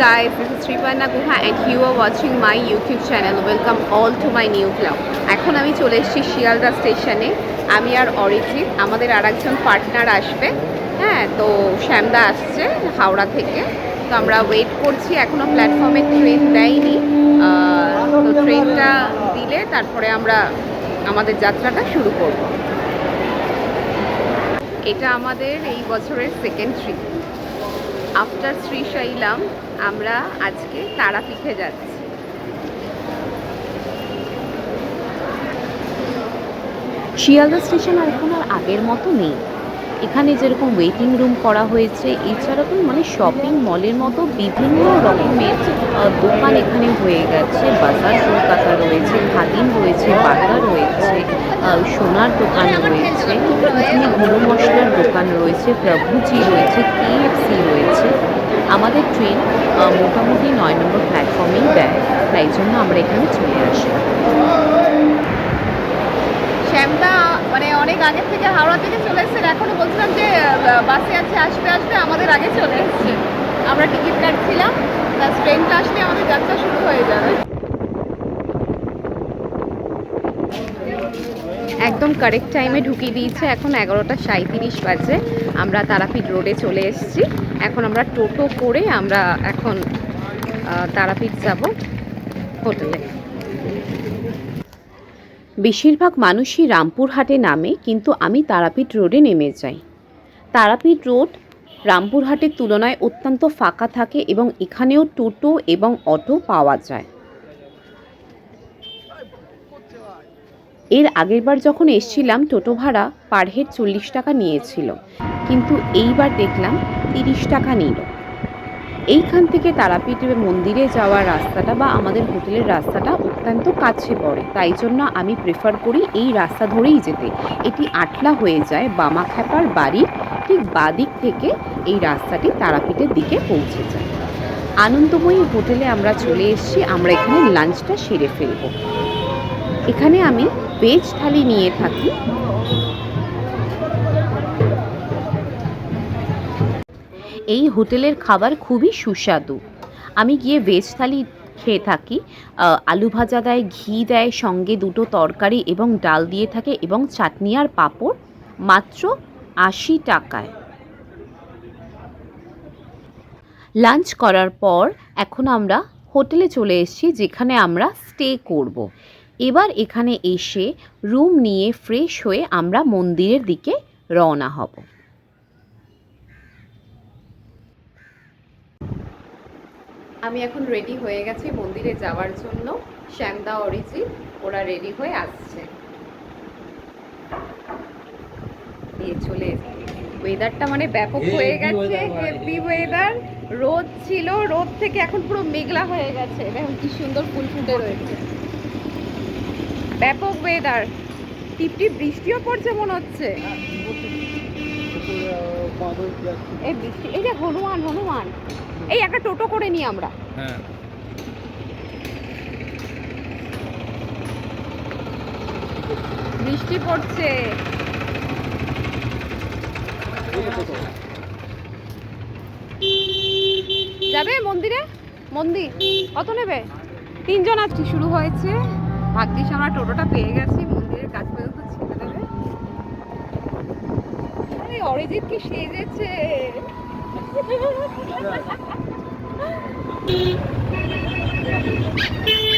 Guys, this is Sripanna Guha and you are watching my YouTube channel. Welcome all to my new vlog. এখন আমি চলে এসেছি শিয়ালদা স্টেশনে। আমি আর অরিজিৎ আমাদের আর একজন পার্টনার আসবে। হ্যাঁ তো শ্যামদা আসছে হাওড়া থেকে। তো আমরা ওয়েট করছি এখনও প্ল্যাটফর্মে ট্রেন দেয়নি। তো ট্রেনটা দিলে তারপরে আমরা আমাদের যাত্রাটা শুরু করব। এটা আমাদের এই বছরের সেকেন্ড ট্রিপ আফটার শ্রীশৈলাম আমরা আজকে তারাপীঠে যাচ্ছি। শিয়ালদা স্টেশন আর এখন আর আগের মতো নেই। এখানে যেরকম ওয়েটিং রুম করা হয়েছে, এছাড়া তো মানে শপিং মলের মতো বিভিন্ন রকমের দোকান এখানে হয়ে গেছে। বাজার কলকাতা রয়েছে, খাদিম রয়েছে বাটা রয়েছে। সোনার দোকান রয়েছে এখানে গুঁড়ো মশলার দোকান রয়েছে, প্রভুজি রয়েছে কেএফসি রয়েছে। আমাদের ট্রেন মোটামুটি নয় নম্বর প্ল্যাটফর্মেই দেয়, তাই জন্য আমরা এখানে চলে আসি। মানে অনেক থেকে হাওড়া থেকে চলে এসেছেন বলছিলাম যে বাসে আছে, আসবে আসবে, আমাদের আগে চলে আমরা টিকিট কাটছিলাম প্লাস ট্রেনটা আসলে আমাদের যাত্রা শুরু হয়ে যাবে। একদম কারেক্ট টাইমে ঢুকিয়ে দিয়েছে। এখন এগারোটা সাঁত্রিশ বাজে। আমরা তারাপীঠ রোডে চলে এসেছি। এখন আমরা টোটো করে আমরা এখন তারাপীঠ যাব হোটেলে। বেশিরভাগ মানুষই রামপুরহাটে নামে, কিন্তু আমি তারাপীঠ রোডে নেমে যাই। তারাপীঠ রোড রামপুরহাটের তুলনায় অত্যন্ত ফাঁকা থাকে এবং এখানেও টোটো এবং অটো পাওয়া যায়। এর আগেরবার যখন এসছিলাম, টোটো ভাড়া পার হেড চল্লিশ টাকা নিয়েছিল। কিন্তু এইবার দেখলাম তিরিশ টাকা নিল। এইখান থেকে তারাপীঠ মন্দিরে যাওয়ার রাস্তাটা বা আমাদের হোটেলের রাস্তাটা অত্যন্ত কাছে পড়ে। তাই জন্য আমি প্রেফার করি এই রাস্তা ধরেই যেতে। এটি আটলা হয়ে যায় বামাখ্যাপার বাড়ির ঠিক বাদিক থেকে এই রাস্তাটি তারাপীঠের দিকে পৌঁছে যায়। আনন্দময়ী হোটেলে আমরা চলে এসেছি, আমরা এখানে লাঞ্চটা সেরে ফেলব। এখানে আমি ভেজ থালি নিয়ে থাকি। এই হোটেলের খাবার খুবই সুস্বাদু। আমি গিয়ে ভেজ থালি খেয়ে থাকি আলু ভাজা দেয়, ঘি দেয়, সঙ্গে দুটো তরকারি এবং ডাল দিয়ে থাকে এবং চাটনি আর পাঁপড় মাত্র আশি টাকায়। লাঞ্চ করার পর এখন আমরা হোটেলে চলে এসেছি, যেখানে আমরা স্টে করব। এবার এখানে এসে রুম নিয়ে ফ্রেশ হয়ে আমরা মন্দিরের দিকে রওনা হব। আমি এখন রেডি হয়ে গেছি মন্দিরে যাওয়ার জন্য। শ্যামদা অরিজিৎ ওরা রেডি হয়ে আসছে। দিয়ে চলে ওয়েদারটা মানে ব্যাপক হয়ে গেছে হেভি ওয়েদার রোদ ছিল রোদ থেকে এখন পুরো মেঘলা হয়ে গেছে। দেখুন কি সুন্দর ফুল ফুটে রয়েছে। ব্যাপক ওয়েদার টিপ টিপ বৃষ্টিও পড়ছে মনে হচ্ছে। এই বৃষ্টি এই যে হনুমান হনুমান। এই একটা টোটো করে নিই আমরা। হ্যাঁ। বৃষ্টি পড়ছে। যাবে মন্দিরে? মন্দির? কত নেবে? তিনজন আজকে শুরু হয়েছে। ভাগ্যিস আমরা টোটোটা পেয়ে গেছি মন্দিরের কাছ পর্যন্ত ছেড়ে দেবে। আরে অরিজিৎ কি সেজেছে?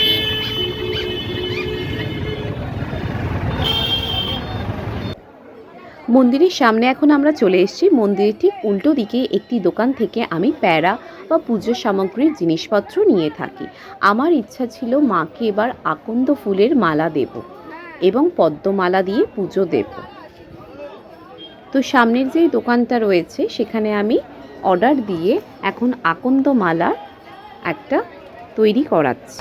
মন্দিরের সামনে এখন আমরা চলে এসেছি। মন্দিরের ঠিক উল্টো দিকে একটি দোকান থেকে আমি প্যারা বা পুজোর সামগ্রীর জিনিসপত্র নিয়ে থাকি। আমার ইচ্ছা ছিল মাকে এবার আকন্দ ফুলের মালা দেব এবং পদ্মমালা দিয়ে পুজো দেব। তো সামনের যেই দোকানটা রয়েছে, সেখানে আমি অর্ডার দিয়ে এখন আকন্দ মালার একটা তৈরি করাচ্ছি।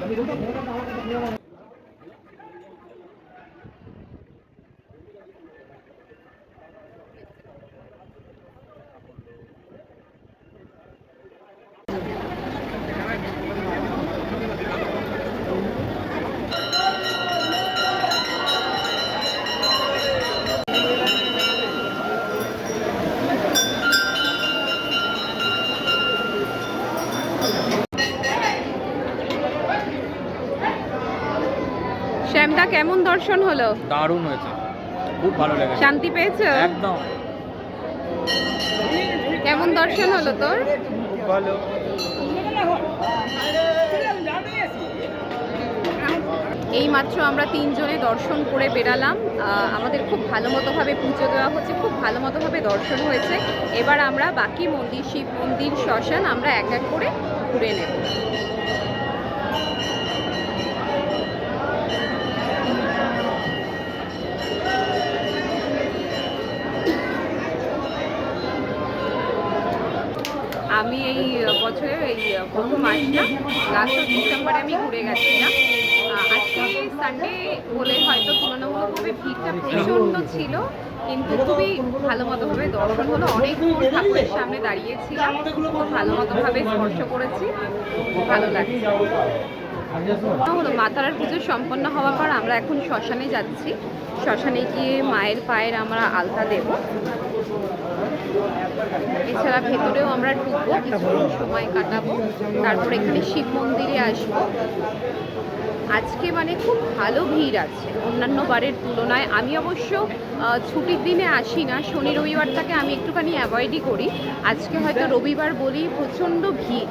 Đã bị đóng. কেমন দর্শন হলো? দারুণ হয়েছে। খুব ভালো লেগেছে। শান্তি পেয়েছ? একদম। কেমন দর্শন হলো তোর? খুব ভালো। এই মাত্র আমরা তিনজনে দর্শন করে বেরালাম আমাদের খুব ভালো মতোভাবে পুজো দেওয়া হচ্ছে খুব ভালো মতোভাবে দর্শন হয়েছে। এবার আমরা বাকি মন্দির শিব মন্দির শ্মশান আমরা এক এক করে ঘুরে নেব। আমি এই বছরে এই প্রথম আসলাম লাস্ট ডিসেম্বরে আমি ঘুরে গেছিলাম আজকে সানডে বলে হয়তো তুলনামূলকভাবে ভিড়টা প্রচণ্ড ছিল, কিন্তু খুবই ভালো মতোভাবে দর্শন হলো। অনেকক্ষণ ঠাকুরের সামনে দাঁড়িয়েছিলাম, খুব ভালো মতোভাবে স্পর্শ করেছি ভালো লাগছে। হলো, মা তারার পুজো সম্পন্ন হওয়ার পর আমরা এখন শ্মশানে যাচ্ছি। শ্মশানে গিয়ে মায়ের পায়ের আমরা আলতা দেব। এছাড়া ভেতরেও আমরা ঢুকবো, কিছুক্ষণ সময় কাটাবো, তারপর এখানে শিব মন্দিরে আসব। আজকে মানে খুব ভালো ভিড় আছে অন্যান্য বারের তুলনায়। আমি অবশ্য ছুটির দিনে আসি না, শনি রবিবারটাকে আমি একটুখানি অ্যাভয়েডই করি। আজকে হয়তো রবিবার বলি প্রচণ্ড ভিড়।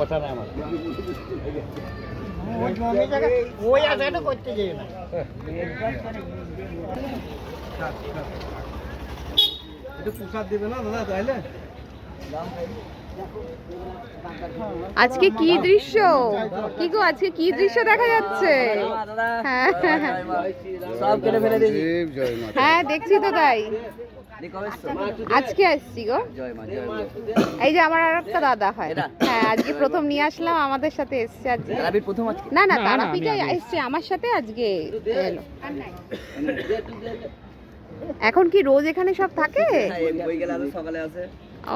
কথা নাই আমার। ওই আশাটা করতে চাই না। একটু প্রসাদ দেবে না দাদা তাইলে? আজকে কি দৃশ্য? কি গো আজকে কি দৃশ্য দেখা যাচ্ছে? হ্যাঁ। হ্যাঁ দেখছি তো তাই। আজকে আসছি গো। জয় মা জয় মা। এই যে আমার আর একটা দাদা হয়। হ্যাঁ আজকে প্রথম নিয়ে আসলাম আমাদের সাথে এসছে আজকে। প্রথম না না তারাপীঠে এসছে আমার সাথে আজকে এলো। এখন কি রোজ এখানে সব থাকে? আসে।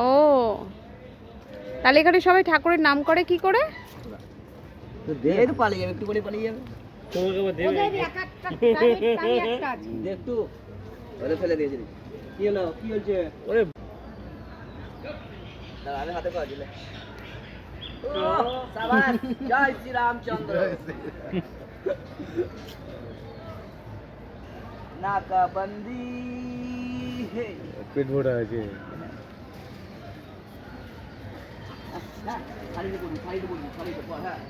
ও। তাহলে এখানে সবাই ঠাকুরের নাম করে কি করে? পালিয়ে যাবে একটু করে পালিয়ে যাবে। একটু ওরে ফেলে দিয়েছি। কি হলো কি হচ্ছে ওরে দাঁড়া, আমি হাতে করে দিলে ও, সাবাস, জয় শ্রী রামচন্দ্র নাকাবন্দি হে পেট ভরা আছে হ্যাঁ শাড়িতে বলুন শাড়িতে বলুন শাড়িতে পর হ্যাঁ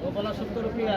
গোপালা সত্তর রুপিয়া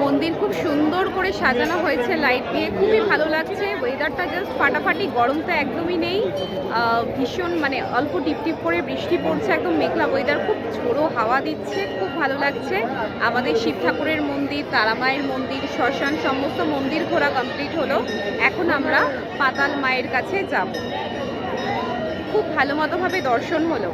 মন্দির খুব সুন্দর করে সাজানো হয়েছে লাইট দিয়ে খুবই ভালো লাগছে। ওয়েদারটা জাস্ট ফাটাফাটি গরম তো একদমই নেই। ভীষণ মানে অল্প টিপ টিপ করে বৃষ্টি পড়ছে, একদম মেঘলা ওয়েদার খুব ঝোড়ো হাওয়া দিচ্ছে, খুব ভালো লাগছে। আমাদের শিব ঠাকুরের মন্দির, তারামায়ের মন্দির, শ্মশান, সমস্ত মন্দির ঘোরা কমপ্লিট হলো। এখন আমরা পাতাল মায়ের কাছে যাব। খুব ভালো মতোভাবে দর্শন হলো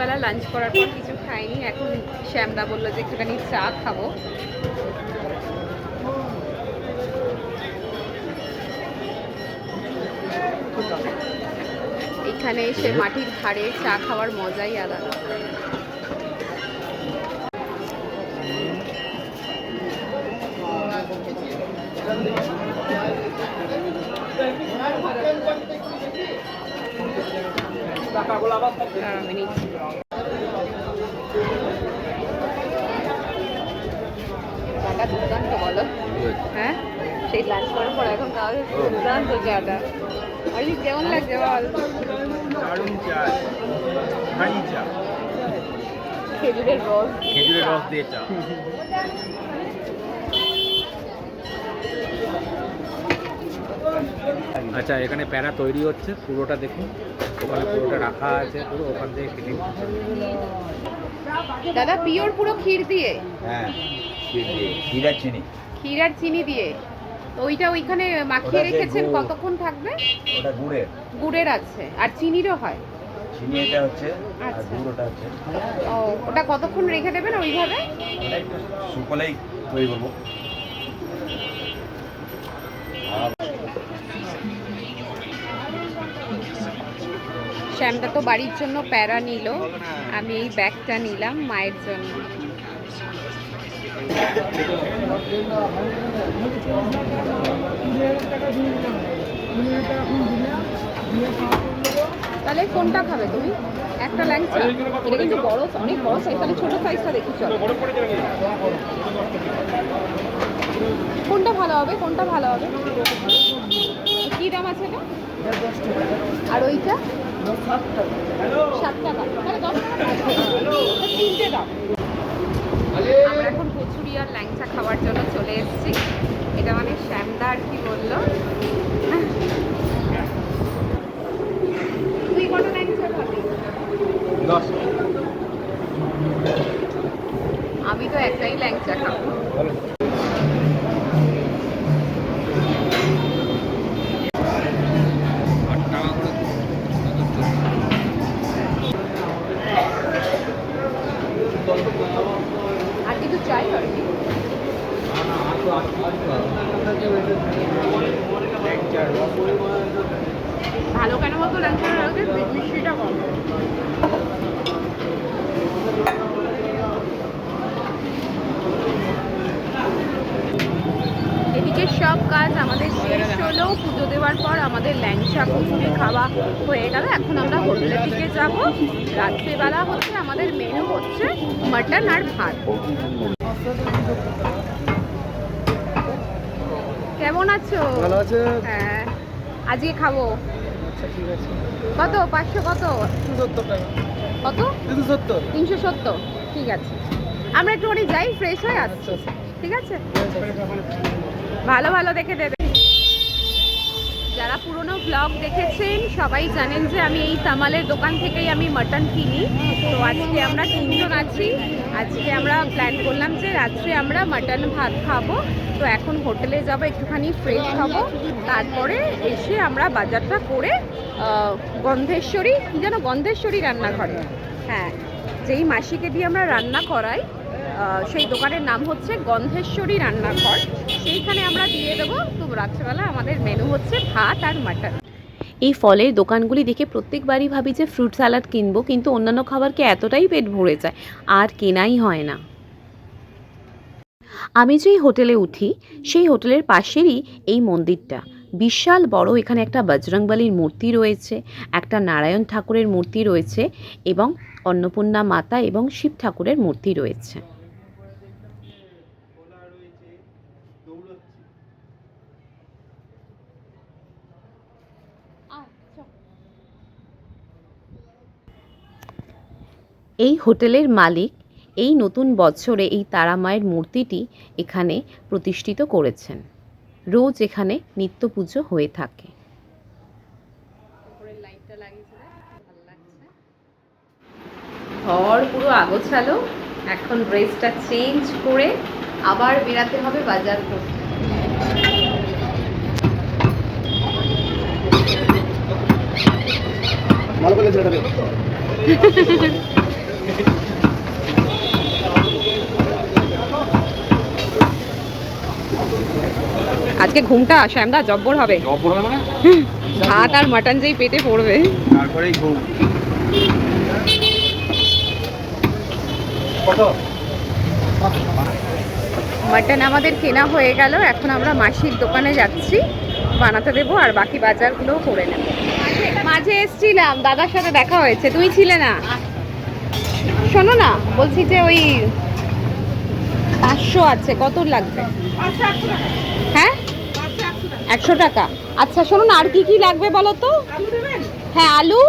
বেলা লাঞ্চ করার পর কিছু খাইনি এখন শ্যামদা বলল যে একটুখানি চা খাব। এখানে এসে মাটির ধারে চা খাওয়ার মজাই আলাদা। দাঁড়াও, আমি নিচ্ছি। চাটা দুর্দান্ত বলো। হ্যাঁ? সেই লাঞ্চ করার পর এখন খাওয়া যাচ্ছে দুর্দান্ত চাটা অরিজিৎ কেমন লাগছে বল? দারুণ চা হাঁড়ি চা খেজুরের রস। খেজুরের রস দিয়ে চা আচ্ছা এখানে প্যারা তৈরি হচ্ছে। পুরোটা দেখুন। ওখানে পুরোটা রাখা আছে। পুরো ওখান থেকে কেটে দাদা পিওর পুরো ক্ষীর দিয়ে? হ্যাঁ। হিরা চিনি। ক্ষীর চিনি দিয়ে? ওইটা ওইখানে মাখিয়ে রেখেছেন কতক্ষণ থাকবে? ওটা গুড়ের। গুড়ের আছে। আর চিনিরও হয়? চিনি এটা হচ্ছে আর আচ্ছা। গুড় ওটা হচ্ছে। ও ওটা কতক্ষণ রেখে দেবেন ওইভাবে? শুকলেই তৈরি করব। শ্যামদা তো বাড়ির জন্য প্যারা নিল। আমি এই ব্যাগটা নিলাম মায়ের জন্য। তাহলে কোনটা খাবে তুমি? একটা ল্যাংচা? এটা কিন্তু বড়, অনেক বড় সাইজ তাহলে ছোট সাইজটা দেখি, চলো। কোনটা ভালো হবে? কোনটা ভালো হবে? কি দাম আছে এটা? আর ওইটা? সাত টাকা। তাহলে দশ টাকা তিনটে আমরা এখন কচুরি আর ল্যাংচা খাওয়ার জন্য চলে এসেছি। এটা মানে শ্যামদা আর কি বলল? তুই ল্যাংচা খাবি? আমি তো একটাই ল্যাংচা খাব। কাজ আমাদের শেষ হলো পুজো দেওয়ার পর আমাদের ল্যাংচা কচুরি খাওয়া হয়ে গেল। এখন আমরা হোটেলের দিকে যাব। রাত্রেবেলা হচ্ছে আমাদের মেনু হচ্ছে মাটন আর ভাত। কেমন আছো? ভালো আছে? হ্যাঁ। আজকে খাব। আচ্ছা ঠিক আছে। কত? পাঁচশো কত? কত? সত্তর। তিনশো সত্তর। ঠিক আছে। আমরা একটু যাই ফ্রেশ হয়ে আসছি। আচ্ছা ঠিক আছে। ভালো ভালো দেখে দেবে। যারা পুরনো ব্লগ দেখেছেন, সবাই জানেন যে আমি এই তামালের দোকান থেকেই আমি মাটন কিনি। তো আজকে আমরা তিনজন আছি। আজকে আমরা প্ল্যান করলাম যে রাত্রে আমরা মাটন ভাত খাব। তো এখন হোটেলে যাব, একটুখানি ফ্রেশ হব। তারপরে এসে আমরা বাজারটা করে গন্ধেশ্বরী, কি যেন গন্ধেশ্বরী রান্নাঘরে। হ্যাঁ যেই মাসিকে দিয়ে আমরা রান্না করাই সেই দোকানের নাম হচ্ছে গন্ধেশ্বরী রান্নাঘর। সেইখানে আমরা দিয়ে দেবো। তো রাত্রেবেলা আমাদের মেনু হচ্ছে ভাত আর মাটন এই ফলের দোকানগুলি দেখে প্রত্যেকবারই ভাবি যে ফ্রুট স্যালাড কিনবো, কিন্তু অন্যান্য খাবারকে এতটাই পেট ভরে যায়? আর কেনাই হয় না। আমি যেই হোটেলে উঠি, সেই হোটেলের পাশেরই এই মন্দিরটা। বিশাল বড়, এখানে একটা বজরংবলীর মূর্তি রয়েছে, একটা নারায়ণ ঠাকুরের মূর্তি রয়েছে এবং অন্নপূর্ণা মাতা এবং শিব ঠাকুরের মূর্তি রয়েছে। এই হোটেলের মালিক এই নতুন বছরে এই তারা মায়ের মূর্তিটি এখানে প্রতিষ্ঠিত করেছেন। রোজ এখানে নিত্য পুজো হয়ে থাকে। ঘর পুরো আগোছালো এখন ড্রেসটা চেঞ্জ করে আবার বেরাতে হবে বাজার করতে। আজকে ঘুমটা শ্যামদা জব্বর হবে। মানে? ভাত আর মাটন যেই পেটে পড়বে। তারপরেই ঘুম। মাটন আমাদের কেনা হয়ে গেল এখন আমরা মাসির দোকানে যাচ্ছি। বানাতে দেবো আর বাকি বাজারগুলোও করে নেব। মাঝে এসছিলাম দাদার সাথে দেখা হয়েছে। তুমি ছিলে না? শোনো না, বলছি যে ওই পাঁচশো আছে, কত লাগবে? হ্যাঁ? একশো টাকা। আচ্ছা শোনো না, আর কি কি লাগবে বলো তো? হ্যাঁ আলু?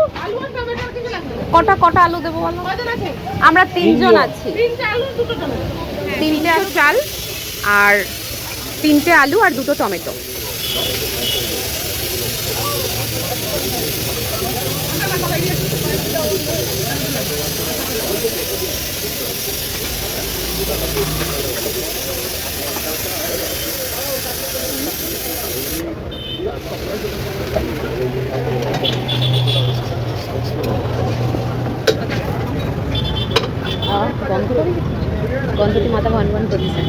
কটা কটা আলু দেবো বলো? আমরা তিনজন আছি। তিনটে চাল আর তিনটে আলু আর দুটো টমেটো। গন্ধটা মাথা ভন ভন করছে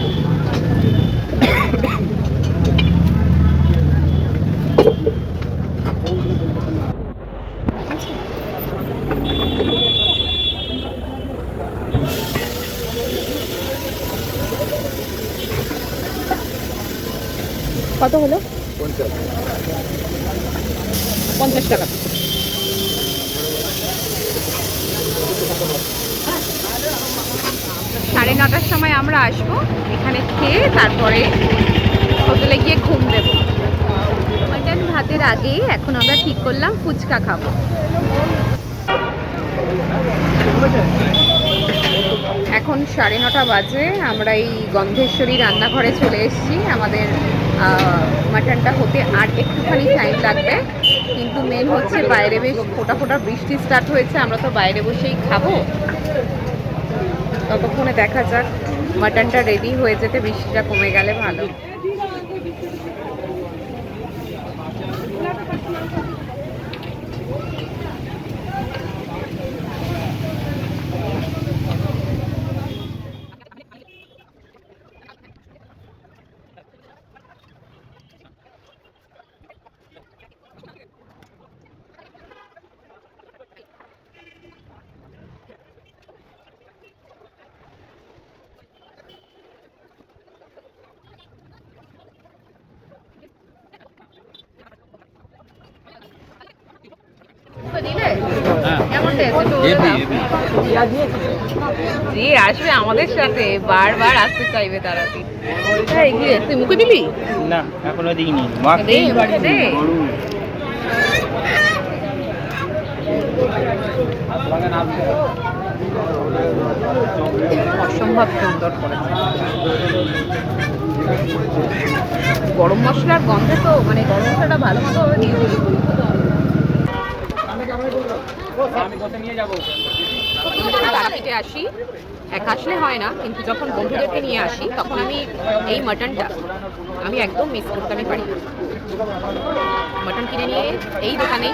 কত হলো? পঞ্চাশ টাকা। সাড়ে নটার সময় আমরা আসব, এখানে খেয়ে তারপরে হোটেলে গিয়ে ঘুম দেব। মাটন ভাতের আগে এখন আমরা ঠিক করলাম, ফুচকা খাব এখন সাড়ে নটা বাজে, আমরা এই গন্ধেশ্বরী রান্নাঘরে চলে এসেছি। আমাদের মাটনটা হতে আর একটুখানি টাইম লাগবে। কিন্তু মেন হচ্ছে বাইরে বেশ ফোটা ফোটা বৃষ্টি স্টার্ট হয়েছে, আমরা তো বাইরে বসেই খাব। ততক্ষণে দেখা যাক মাটনটা রেডি হয়ে যেতে বৃষ্টিটা কমে গেলে ভালো। কেমন হয়েছে একটু বলে দাও। যে আসবে আমাদের সাথে। বারবার আসতে চাইবে কি তুই মুখে দিবি না এখনও দিইনি। দে। অসম্ভব সুন্দর করেছে। গরম মশলার গন্ধে তো মানে গরম মশলাটা ভালো মতো দিয়ে দিল আমি কোথায় নিয়ে যাব? তারাপীঠে আসি। এক আসলে হয় না কিন্তু যখন বন্ধুদেরকে নিয়ে আসি তখন আমি এই মাটনটা আমি একদম মিস করতে আমি পারি না। মাটন কিনে নিয়ে এই দোকানেই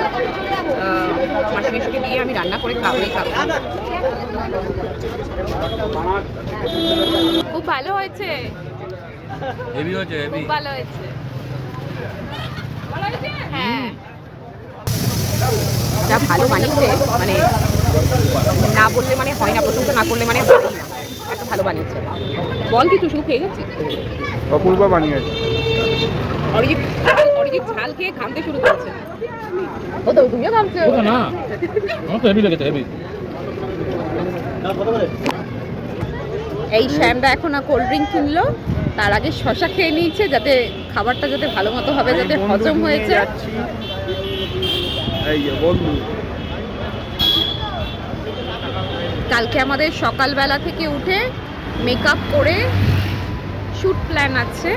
মাসি মেশুকে দিয়ে আমি রান্না করে খাবই খাব। খুব ভালো হয়েছে। হেভি হচ্ছে হেভি খুব ভালো হয়েছে। হ্যাঁ। যা ভালো বানিয়েছে মানে না বললে মানে হয় না প্রশংসা না করলে মানে না। এত ভালো বানিয়েছে। বল কি তুই শুধু খেয়ে গেছিস? অপূর্ব বানিয়েছে। অরিজিৎ অরিজিৎ ঝাল খেয়ে ঘামতে শুরু করেছে। ও তো তুমিও ঘামছো। না আমার তো হেভি লেগেছে হেভি এই শ্যামদা এখন কোল্ড ড্রিঙ্ক কিনলো। তার আগে শশা খেয়ে নিয়েছে যাতে খাবারটা যাতে ভালো মতো হবে যাতে হজম হয়েছে। কালকে আমাদের সকালবেলা থেকে উঠে মেকআপ করে শ্যুট প্ল্যান আছে।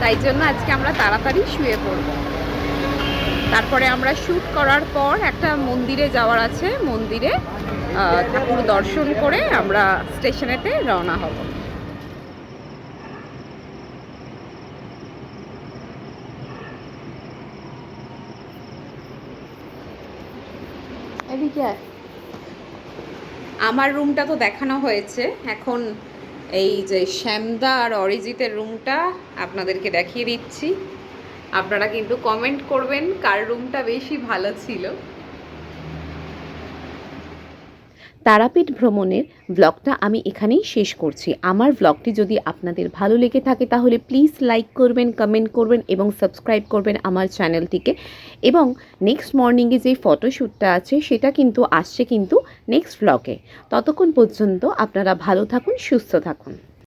তাই জন্য আজকে আমরা তাড়াতাড়ি শুয়ে পড়ব। তারপরে আমরা শ্যুট করার পর একটা মন্দিরে যাওয়ার আছে। মন্দিরে ঠাকুর দর্শন করে আমরা স্টেশনেতে রওনা হব। আমার রুমটা তো দেখানো হয়েছে। এখন এই যে শ্যামদা আর অরিজিতের রুমটা আপনাদেরকে দেখিয়ে দিচ্ছি। আপনারা কিন্তু কমেন্ট করবেন কার রুমটা বেশি ভালো ছিল। তারাপীঠ ভ্রমণের ব্লগটা আমি এখানেই শেষ করছি। আমার ব্লগটি যদি আপনাদের ভালো লেগে থাকে, তাহলে প্লিজ লাইক করবেন কমেন্ট করবেন এবং সাবস্ক্রাইব করবেন আমার চ্যানেলটিকে এবং নেক্সট মর্নিংয়ে যে ফটোশ্যুটটা আছে, সেটা কিন্তু আসছে কিন্তু নেক্সট ব্লগে ততক্ষণ পর্যন্ত আপনারা ভালো থাকুন, সুস্থ থাকুন।